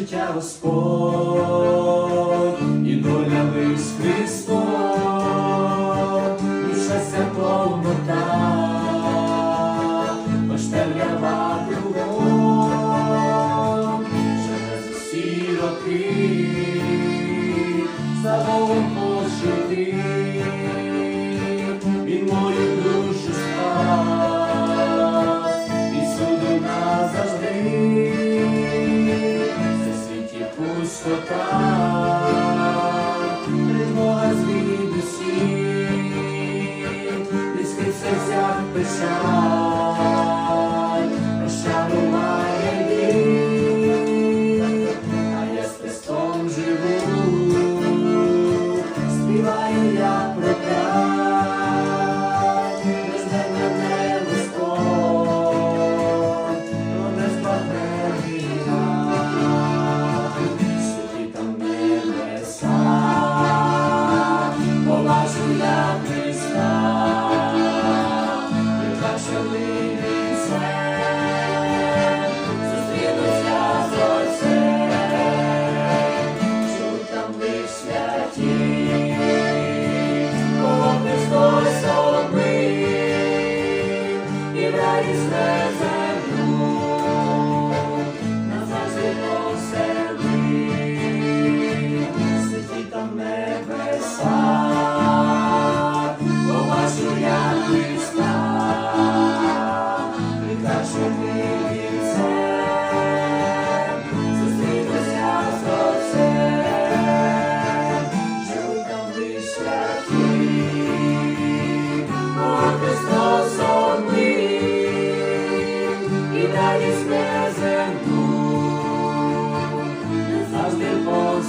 життя Господь, і доля лиш Христос, і щастя повнота, поштелява кругом, через усі роки, за Богом пожити, він мою душу спас, і суду назавжди. чистота, тривога звій душі, людських серцях печаль. Chrysta, wytracionym sercem. Deus é tu, as de vós